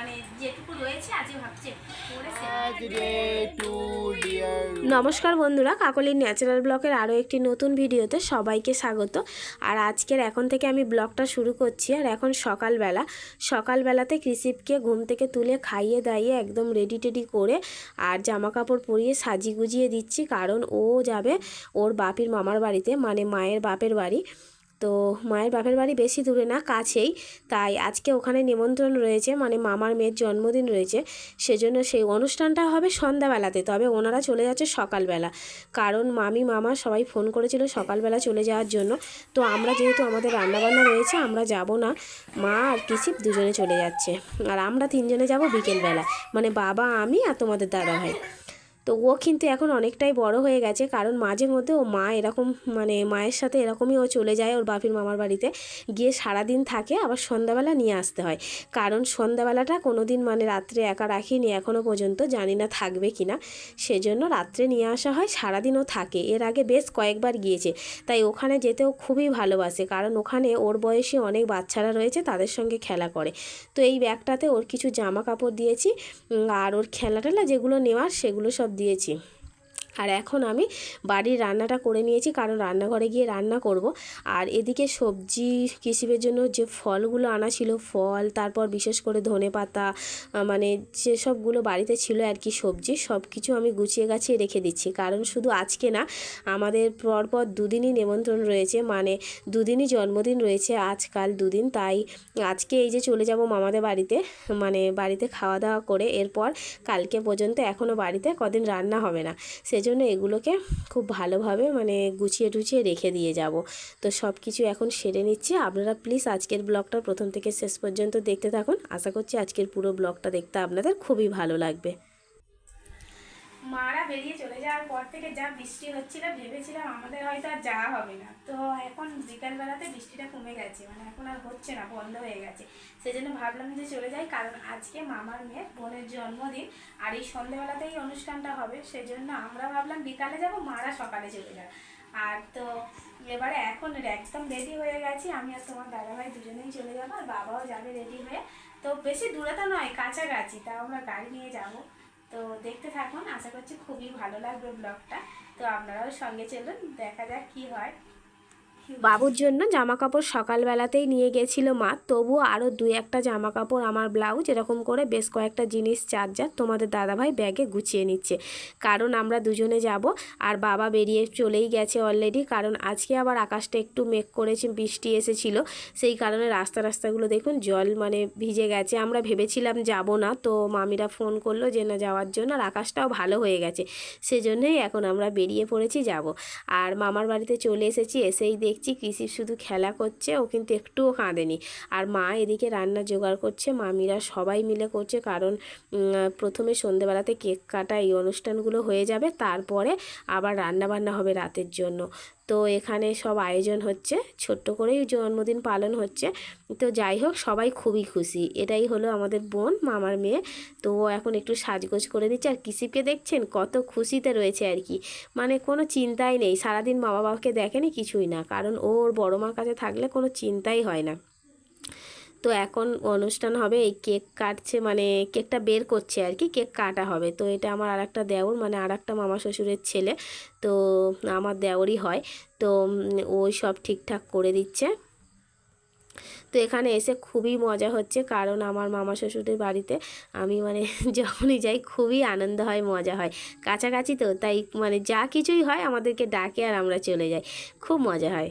মানে যেটুকু রয়েছে আজকে ভাবছি নমস্কার বন্ধুরা কাকলির ন্যাচারাল ব্লকের আরও একটি নতুন ভিডিওতে সবাইকে স্বাগত। আর আজকের এখন থেকে আমি ব্লগটা শুরু করছি আর এখন সকালবেলা সকালবেলাতে কৃষিপকে ঘুম থেকে তুলে খাইয়ে দাইয়ে একদম রেডি টেডি করে আর জামা কাপড় পরিয়ে সাজিয়ে গুজিয়ে দিচ্ছি কারণ ও যাবে ওর বাপির মামার বাড়িতে মানে মায়ের বাপের বাড়ি। তো মায়ের বাপের বাড়ি বেশি দূরে না, কাছেই। তাই আজকে ওখানে নিমন্ত্রণ রয়েছে মানে মামার মেয়ের জন্মদিন রয়েছে। সেজন্য সেই অনুষ্ঠানটা হবে সন্ধ্যাবেলাতে, তবে ওনারা চলে যাচ্ছে সকালবেলা। কারণ মামি, মামা সবাই ফোন করেছিল সকালবেলা চলে যাওয়ার জন্য। তো আমরা যেহেতু আমাদের রান্নাবান্না রয়েছে, আমরা যাব না। মা আর কিসিপ দুজনে চলে যাচ্ছে। আর আমরা তিনজনে যাব বিকেলবেলা মানে বাবা, আমি আর তোমাদের দাদা ভাই তো ও কিন্তু এখন অনেকটাই বড় হয়ে গেছে। কারণ মাঝে মধ্যে ও মা এরকম মানে মায়ের সাথে এরকমই ও চলে যায় ওর বাপির মামার বাড়িতে। গিয়ে সারাদিন থাকে, আবার সন্ধ্যাবেলা নিয়ে আসতে হয়। কারণ সন্ধ্যাবেলাটা কোনো দিন মানে রাত্রে একা রাখিনি এখনও পর্যন্ত জানি না থাকবে কি না সেজন্য রাত্রে নিয়ে আসা হয়, সারাদিনও থাকে। এর আগে বেশ কয়েকবার গিয়েছে। তাই ওখানে যেতেও খুবই ভালোবাসে। কারণ ওখানে ওর বয়সী অনেক বাচ্চারা রয়েছে, তাদের সঙ্গে খেলা করে। তো এই ব্যাগটাতে ওর কিছু জামা কাপড় দিয়েছি। আর ওর খেলা টেলা যেগুলো নেওয়ার, সেগুলো সব দিয়েছি। আর এখন আমি বাড়ির রান্নাটা করে নিয়েছি, কারণ রান্নাঘরে গিয়ে রান্না করব। আর এদিকে সবজি কৃষিবের জন্য যে ফলগুলো আনা ছিল, ফল, তারপর বিশেষ করে ধনে পাতা মানে যেসবগুলো বাড়িতে ছিল আর কি সবজি সব কিছু আমি গুছিয়ে গাছিয়ে রেখে দিচ্ছি। কারণ শুধু আজকে না, আমাদের পরপর দুদিনই নিমন্ত্রণ রয়েছে মানে দুদিনই জন্মদিন রয়েছে আজকাল দুদিন, তাই আজকে এই যে চলে যাব মামাদের বাড়িতে মানে বাড়িতে খাওয়া দাওয়া করে, এরপর কালকে পর্যন্ত এখনও বাড়িতে কদিন রান্না হবে না। সেজন্য এগুলোকে খুব ভালোভাবে মানে গুছিয়ে টুছিয়ে রেখে দিয়ে যাব। তো সব কিছু এখন সেরে নিচ্ছি। আপনারা প্লিজ আজকের ব্লগটা প্রথম থেকে শেষ পর্যন্ত দেখতে থাকুন। আশা করছি আজকের পুরো ব্লগটা দেখতে আপনাদের খুবই ভালো লাগবে। মারা বেরিয়ে চলে যাওয়ার পর থেকে যা বৃষ্টি হচ্ছিল, ভেবেছিলাম আমাদের হয়তো আর যাওয়া হবে না। তো এখন বিকালবেলাতে বৃষ্টিটা কমে গেছে মানে এখন আর হচ্ছে না, বন্ধ হয়ে গেছে। সেজন্য ভাবলাম যে চলে যাই, কারণ আজকে মামার মেয়ের বোনের জন্মদিন, আর এই সন্ধ্যেবেলাতেই অনুষ্ঠানটা হবে, সেজন্য আমরা ভাবলাম বিকালে যাব, মারা সকালে চলে যাবে আর তো এবারে এখন একদম রেডি হয়ে গেছি, আমি আর তোমার দাদাভাই দুজনেই চলে যাব, আর বাবাও যাবে রেডি হয়ে। তো বেশি দূরে তো নয়, কাছাকাছি, তাও আমরা গাড়ি নিয়ে যাব। তো দেখতে থাকুন, আশা করছি খুবই ভালো লাগবে ব্লগটা তো আপনারাও সঙ্গে চলুন, দেখা যাক কি হয়। বাবুর জন্য জামা কাপড় সকালবেলাতেই নিয়ে গেছিল মা। তবুও আরও দুই একটা জামা কাপড় আমার ব্লাউজ, এরকম করে বেশ কয়েকটা জিনিস চার্জার তোমাদের দাদাভাই ব্যাগে গুছিয়ে নিচ্ছে। কারণ আমরা দুজনে যাব আর বাবা বেরিয়ে চলেই গেছে অলরেডি কারণ আজকে আবার আকাশটা একটু মেঘ করেছে, বৃষ্টি এসেছিল। সেই কারণে রাস্তা রাস্তাগুলো দেখুন জল মানে ভিজে গেছে। আমরা ভেবেছিলাম যাব না, তো মামিরা ফোন করল যে না যাওয়ার জন্য আর আকাশটাও ভালো হয়ে গেছে। সেজন্যই এখন আমরা বেরিয়ে পড়েছি, যাব। আর মামার বাড়িতে চলে এসেছি, এসেই দেখছি কৃষি শুধু খেলা করছে, ও কিন্তু একটুও কাঁদেনি। আর মা এদিকে রান্না জোগাড় করছে, মামিরা সবাই মিলে করছে, কারণ প্রথমে সন্ধেবেলাতে কেক কাটা এই অনুষ্ঠানগুলো হয়ে যাবে, তারপরে আবার রান্না বান্না হবে রাতের জন্য। তো এখানে সব আয়োজন হচ্ছে, ছোট্ট করেই জন্মদিন পালন হচ্ছে। তো যাই হোক, সবাই খুবই খুশি। এটাই হলো আমাদের বোন, মামার মেয়ে। তো ও এখন একটু সাজগোজ করে দিচ্ছে। আর কিসিপকে দেখছেন? কত খুশিতে রয়েছে আর কি। মানে কোনো চিন্তাই নেই। সারাদিন মা বাবাকে দেখেনি কিছুই না। কারণ ওর বড় মার কাছে থাকলে কোনো চিন্তাই হয় না। তো এখন অনুষ্ঠান হবে এই কেক কাটছে মানে কেকটা বের করছে আর কি কেক কাটা হবে তো এটা আমার আর একটা দেওর মানে আর একটা মামা শ্বশুরের ছেলে তো আমার দেওরই হয় তো ওই সব ঠিকঠাক করে দিচ্ছে তো এখানে এসে খুবই মজা হচ্ছে কারণ আমার মামা শ্বশুরের বাড়িতে আমি মানে যখনই যাই খুবই আনন্দ হয় মজা হয় কাছাকাছি তো তাই মানে যা কিছুই হয় আমাদেরকে ডাকে আর আমরা চলে যাই খুব মজা হয়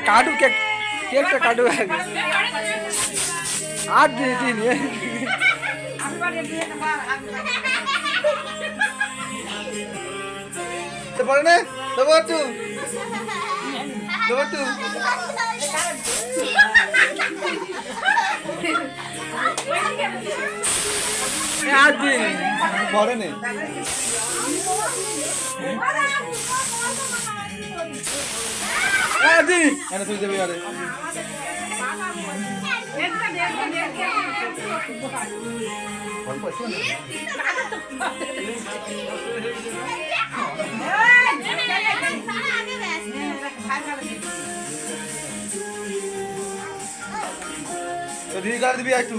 কাটু কেক কেকটা কাটু আর দিয়ে দিন পরে নে দেবো একটু দেবো একটু এ, আর দিন পরে নে আর দিন এনে তুই দেবে আরে তো দিদি কার দিবি একটু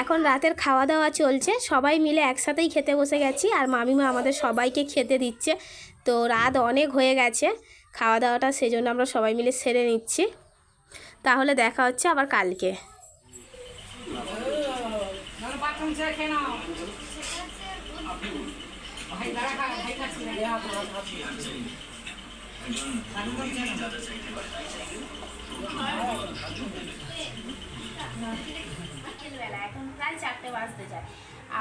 এখন রাতের খাওয়া দাওয়া চলছে। সবাই মিলে একসাথেই খেতে বসে গেছি আর মামিমা আমাদের সবাইকে খেতে দিচ্ছে। তো রাত অনেক হয়ে গেছে। খাওয়া দাওয়াটা সেজন্য আমরা সবাই মিলে সেরে নিচ্ছি। তাহলে দেখা হচ্ছে আবার কালকে। বিকেলবেলা এখন প্রায় চারটে বাজতে যায়।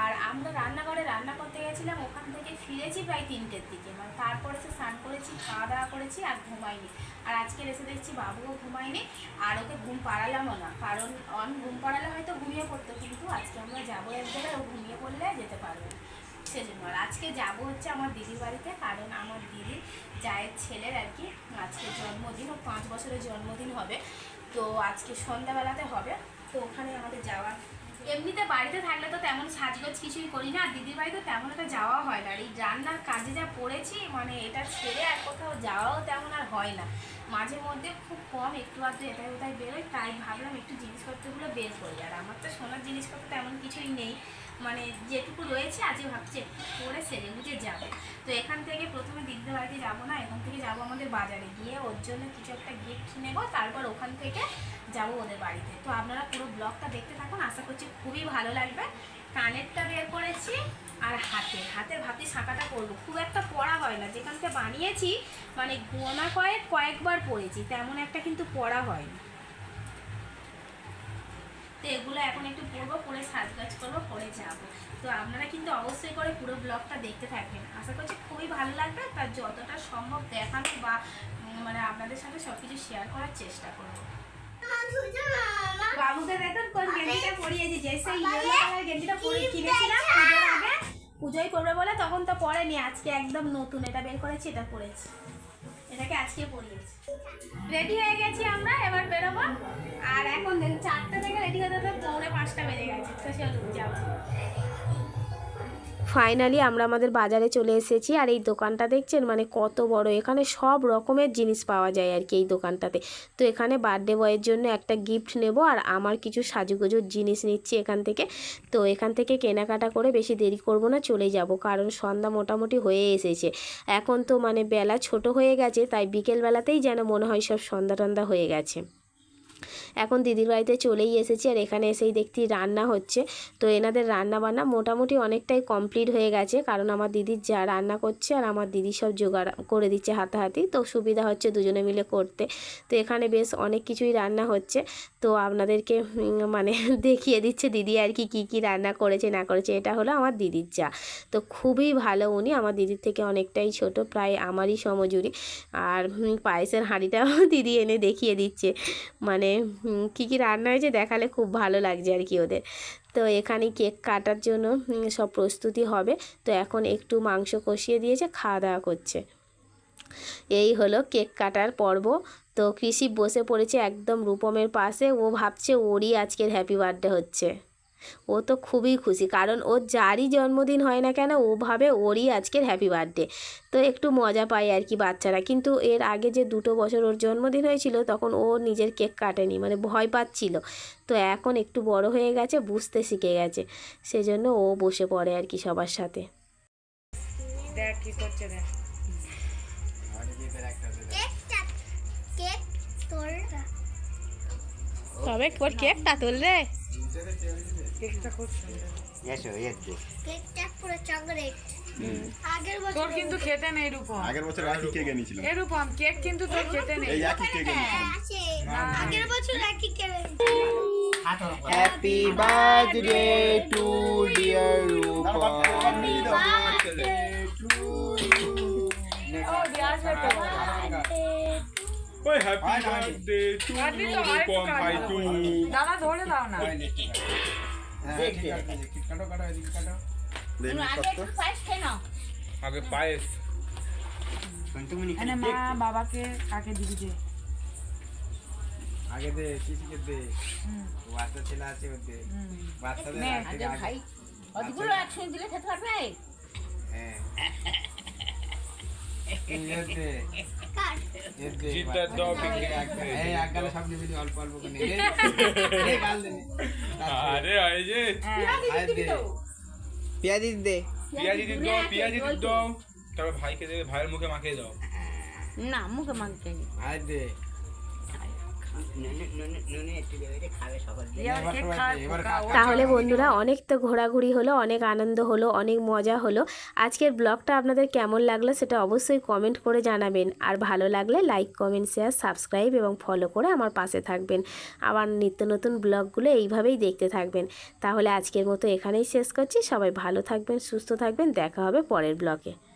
আর আমরা রান্নাঘরে রান্না করতে গেছিলাম, ওখান থেকে ফিরেছি প্রায় তিনটের দিকে। মানে তারপরে সে স্নান করেছি, খাওয়া দাওয়া করেছি আর ঘুমাইনি। আর আজকে এসে দেখছি বাবুও ঘুমায়নি, আর ওকে ঘুম পাড়ালামও না। কারণ অন ঘুম পাড়ালে হয়তো ঘুমিয়ে পড়তো, কিন্তু আজকে আমরা যাব এক জায়গায়, ও ঘুমিয়ে পড়লে যেতে পারবে সেজন্য আর আজকে যাব হচ্ছে আমার দিদির বাড়িতে, কারণ আমার দিদির জায়ের ছেলের আর কি, আজকে জন্মদিন, ও পাঁচ বছরের জন্মদিন হবে। তো আজকে সন্ধ্যাবেলাতে হবে। তো ওখানে আমাদের যাওয়া। এমনিতে বাড়িতে থাকলে তো তেমন সাজগোজ কিছুই করি না, দিদির বাড়িতে তেমন একটা যাওয়া হয় না। এই রান্নার কাজে যা পড়েছি মানে এটা ছেড়ে আর কোথাও যাওয়াও তেমন আর হয় না। মাঝে মধ্যে খুব কম, একটু আধটু এটাই ওটাই বেরোয়, তাই ভাবলাম একটু জিনিসপত্রগুলো বের করি। আর আমার তো সোনার জিনিসপত্র তেমন কিছুই নেই। মানে যেটুকু রয়েছে আজকে ভাবছি একটু করে সেরে গুজে যাব। তো এখান থেকে প্রথমে দিদিদের বাড়িতে যাব না, এখান থেকে যাব আমাদের বাজারে। গিয়ে ওর জন্য কিছু একটা গিফট নেব, তারপর ওখান থেকে যাব ওদের বাড়িতে। তো আপনারা পুরো ব্লগটা দেখতে থাকুন, আশা করছি খুবই ভালো লাগবে। কানেরটা বের করেছি আর হাতের হাতের ভাবছি শাঁখাটা করব। খুব একটা পড়া হয় না যেখান থেকে বানিয়েছি মানে গোনা কয়েক, কয়েকবার পড়েছি, তেমন একটা কিন্তু পড়া হয়নি। তো এগুলো এখন একটু পরবো পরে সাজগাজ করব, পরে যাব। তো আপনারা কিন্তু অবশ্যই করে পুরো ব্লগটা দেখতে থাকবেন। আশা করছি খুবই ভালো লাগবে তার যতটা সম্ভব দেখানো বা মানে আপনাদের সাথে সব কিছু শেয়ার করার চেষ্টা করব। বাবুকে দেখুন কোন গেঞ্জিটা পরিয়েছি যে সেই ইয়েলো কালার গেঞ্জিটা পরে কিনেছিলাম পুজোর আগে। পুজোই করবে বলে তখন তো পরেনি আজকে একদম নতুন এটা বের করেছি এটা পরেছি। এটাকে আজকে পরিয়েছি। রেডি হয়ে গেছি আমরা এবার বেরোবো। আর এখন দেখুন চারটে থেকে রেডি হতে হতে পৌনে পাঁচটা বেজে গেছে তো চলুন যাব ফাইনালি আমরা আমাদের বাজারে চলে এসেছি আর এই দোকানটা দেখছেন? মানে কত বড়। এখানে সব রকমের জিনিস পাওয়া যায় আর কি এই দোকানটাতে। তো এখানে বার্থডে বয়ের জন্য একটা গিফট নেব আর আমার কিছু সাজুগুজুর জিনিস নিচ্ছি এখান থেকে। তো এখান থেকে কেনাকাটা করে বেশি দেরি করব না, চলে যাব। কারণ সন্ধ্যা মোটামুটি হয়ে এসেছে। এখন তো মানে বেলা ছোট হয়ে গেছে, তাই বিকেলবেলাতেই যেন মনে হয় সব সন্ধ্যা টন্ধা হয়ে গেছে। এখন দিদির বাড়িতে চলেই এসেছি আর এখানে এসেই দেখছি রান্না হচ্ছে। তো এনাদের রান্না বান্না মোটামুটি অনেকটাই কমপ্লিট হয়ে গেছে, কারণ আমার দিদির যা রান্না করছে আর আমার দিদি সব জোগাড় করে দিচ্ছে হাতাহাতি। তো সুবিধা হচ্ছে দুজনে মিলে করতে। তো এখানে বেশ অনেক কিছুই রান্না হচ্ছে। তো আপনাদেরকে মানে দেখিয়ে দিচ্ছে দিদি আর কি, কী কী রান্না করেছে, না করেছে, এটা হলো আমার দিদির যা। তো খুবই ভালো উনি, আমার দিদির থেকে অনেকটাই ছোট, প্রায় আমারই সমজুরি। আর পায়েসের হাঁড়িটাও দিদি এনে দেখিয়ে দিচ্ছে। মানে কী কী রান্না হয়েছে দেখালে খুব ভালো লাগছে আর কি ওদের। তো এখানে কেক কাটার জন্য সব প্রস্তুতি হবে। তো এখন একটু মাংস কষিয়ে দিয়েছে, খাওয়া দাওয়া করছে। এই হলো কেক কাটার পর্ব। তো কৃষি বসে পড়েছে একদম রূপমের পাশে। ও ভাবছে ওরই আজকের হ্যাপি বার্থডে হচ্ছে। ও তো খুবই খুশি। কারণ ওর যারই জন্মদিন হয় না কেন ও ভাবে ওরই আজকের হ্যাপি বার্থডে তো একটু মজা পায় আর কি বাচ্চারা। কিন্তু এর আগে যে দুটো বছর ওর জন্মদিন হয়েছিল তখন ও নিজের কেক কাটেনি মানে ভয় পাচ্ছিল। তো এখন একটু বড় হয়ে গেছে বুঝতে শিখে গেছে। সেজন্য ও বসে পড়ে আর কি সবার সাথে। দেখ কি করছে দেখ। তবে কেকটা তুললে কেকটা খুব সুন্দর। কেকটা পুরো চকলেট। আগের বছর তোর কিন্তু খেতে নেই রূপম। আগের বছর একই কেক এনেছিলাম। এ রূপম কেক কিন্তু তোর খেতে নেই। এই একই কেক এনেছিলাম। আগের বছর একই cake happy birthday to dear Rupam. ও ওই হ্যাপি বার্থডে টু তো আরেকটু ভাই টু দাদা ধরে দাও না। আগে পায়েস। মা বাবাকে কাকে দিবি যে? আগে দে শিশিকে দে। বাচ্চা ছেলে আছে ওর দে। বাচ্চাদের নে। আগে অতগুলো একসঙ্গে দিলে খেতে পারবে? হ্যাঁ। পেঁয়াজি দে পিয়াজি দিতে দাও পিয়াজি দিতে দাও তারপর ভাইকে দেবে ভাইয়ের মুখে মাখিয়ে দাও না মুখে মাখিয়ে আয় দে এবার কেক খাওয়ার এবার খোকা, ও তাহলে বন্ধুরা অনেক তো ঘোরাঘুরি হলো, অনেক আনন্দ হলো, অনেক মজা হলো। আজকের ব্লগটা আপনাদের কেমন লাগল সেটা অবশ্যই কমেন্ট করে জানাবেন। আর ভালো লাগলে লাইক, কমেন্ট, শেয়ার, সাবস্ক্রাইব এবং ফলো করে আমার পাশে থাকবেন। আবার নিত্য নতুন ব্লগগুলো এইভাবেই দেখতে থাকবেন। তাহলে আজকের মতো এখানেই শেষ করছি। সবাই ভালো থাকবেন, সুস্থ থাকবেন। দেখা হবে পরের ব্লগে।